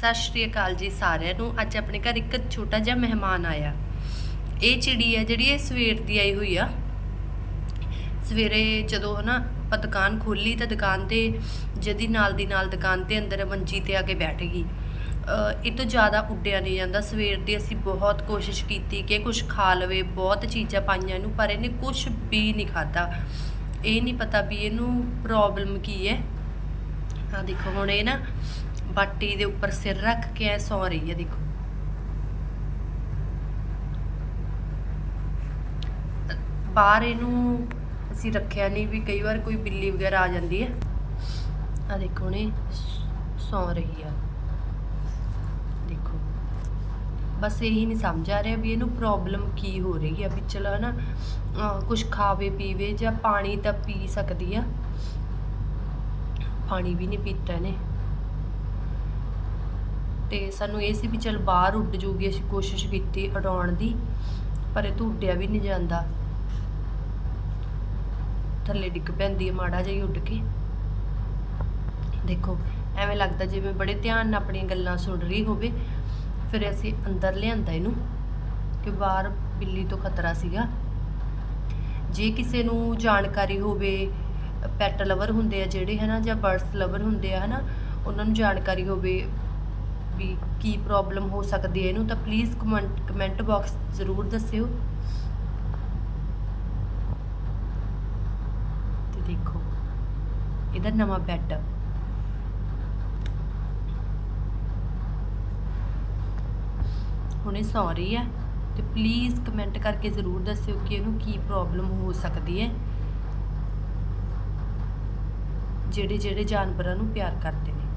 ਸਤਿ ਸ਼੍ਰੀ ਅਕਾਲ ਜੀ ਸਾਰਿਆਂ ਨੂੰ। ਅੱਜ ਆਪਣੇ ਘਰ ਇੱਕ ਛੋਟਾ ਜਿਹਾ ਮਹਿਮਾਨ ਆਇਆ। ਇਹ ਚਿੜੀ ਹੈ ਜਿਹੜੀ ਇਹ ਸਵੇਰ ਦੀ ਆਈ ਹੋਈ ਆ। ਸਵੇਰੇ ਜਦੋਂ ਹਨਾ ਆਪਾਂ ਦੁਕਾਨ ਖੋਲੀ ਤਾਂ ਦੁਕਾਨ ਤੇ ਜਦੀ ਨਾਲ ਦੀ ਨਾਲ ਦੁਕਾਨ ਤੇ ਅੰਦਰ ਮੰਜੀ ਤੇ ਆ ਕੇ ਬੈਠ ਗਈ। ਇਹ ਤੋਂ ਜ਼ਿਆਦਾ ਉੱਡਿਆ ਨਹੀਂ ਜਾਂਦਾ। ਸਵੇਰ ਦੀ ਅਸੀਂ ਬਹੁਤ ਕੋਸ਼ਿਸ਼ ਕੀਤੀ ਕਿ ਕੁਝ ਖਾ ਲਵੇ। ਬਹੁਤ ਚੀਜ਼ਾਂ ਪਾਈਆਂ ਇਹਨੂੰ, ਪਰ ਇਹਨੇ ਕੁਝ ਵੀ ਨਹੀਂ ਖਾਦਾ ਇਹ ਨਹੀਂ ਪਤਾ ਵੀ ਇਹਨੂੰ ਪ੍ਰੋਬਲਮ ਕੀ ਹੈ। ਆ ਦੇਖੋ, ਹੁਣ ਇਹ ਨਾ ਬਾਟੀ ਦੇ ਉੱਪਰ ਸਿਰ ਰੱਖ ਕੇ ਐ ਸੌ ਰਹੀ ਹੈ, ਦੇਖੋ। ਬਾਹਰ ਇਹਨੂੰ ਅਸੀਂ ਰੱਖਿਆ ਨਹੀਂ ਵੀ ਕਈ ਵਾਰ ਕੋਈ ਬਿੱਲੀ ਵਗੈਰਾ ਆ ਜਾਂਦੀ ਹੈ। ਆ ਦੇਖੋ ਨੇ ਸੌ ਰਹੀ ਆ। ਦੇਖੋ। ਬਸ ਇਹੀ ਨਹੀਂ ਸਮਝ ਆ ਰਿਹਾ ਵੀ ਇਹਨੂੰ ਪ੍ਰੋਬਲਮ ਕੀ ਹੋ ਰਹੀ ਆ, ਵੀ ਚਲੋ ਨਾ ਕੁਝ ਖਾਵੇ, ਪੀਵੇ ਜਾਂ ਪਾਣੀ ਤਾਂ ਪੀ ਸਕਦੀ ਆ। ਪਾਣੀ ਵੀ ਨਹੀਂ ਪੀਤਾ ਇਹਨੇ। ਤੇ ਸਾਨੂੰ ਇਹ ਸੀ ਵੀ ਚਲ ਬਾਹਰ ਉੱਡ ਜੂਗੀ ਅਸੀਂ ਕੋਸ਼ਿਸ਼ ਕੀਤੀ ਉਡਾਉਣ ਦੀ, ਪਰ ਇਹ ਤੋਂ ਉੱਡਿਆ ਵੀ ਨਹੀਂ ਜਾਂਦਾ। ਥੱਲੇ ਡਿੱਗ ਪੈਂਦੀ ਹੈ ਮਾੜਾ ਜਿਹਾ ਹੀ ਉੱਡ ਕੇ। ਦੇਖੋ, ਐਵੇਂ ਲੱਗਦਾ ਜਿਵੇਂ ਬੜੇ ਧਿਆਨ ਨਾਲ ਆਪਣੀਆਂ ਗੱਲਾਂ ਸੁਣ ਰਹੀ ਹੋਵੇ, ਫਿਰ ਅਸੀਂ ਅੰਦਰ ਲਿਆਂਦਾ ਇਹਨੂੰ, ਕਿ ਬਾਹਰ ਬਿੱਲੀ ਤੋਂ ਖਤਰਾ ਸੀਗਾ। ਜੇ ਕਿਸੇ ਨੂੰ ਜਾਣਕਾਰੀ ਹੋਵੇ ਪੈਟ ਲਵਰ ਹੁੰਦੇ ਆ ਜਿਹੜੇ ਹਨਾ ਜਾਂ ਬਰਡਸ ਲਵਰ ਹੁੰਦੇ ਆ ਹਨਾ, ਉਹਨਾਂ ਨੂੰ ਜਾਣਕਾਰੀ ਹੋਵੇ ਵੀ ਕੀ ਪ੍ਰੋਬਲਮ ਹੋ ਸਕਦੀ ਹੈ ਇਹਨੂੰ, ਤਾਂ ਪਲੀਜ਼ ਕਮੈਂਟ ਕਮੈਂਟ ਬਾਕਸ ਜ਼ਰੂਰ ਦੱਸਿਓ। ਤੇ ਦੇਖੋ, ਇਹਦਾ ਨਵਾਂ ਬੈੱਡ ਹੁਣੇ ਸੌ ਰਹੀ ਹੈ ਤੇ ਪਲੀਜ਼ ਕਮੈਂਟ ਕਰਕੇ ਜ਼ਰੂਰ ਦੱਸਿਓ ਕਿ ਇਹਨੂੰ ਕੀ ਪ੍ਰੋਬਲਮ ਹੋ ਸਕਦੀ ਹੈ ਜਿਹੜੇ ਜਿਹੜੇ ਜਾਨਵਰਾਂ ਨੂੰ ਪਿਆਰ ਕਰਦੇ ਨੇ।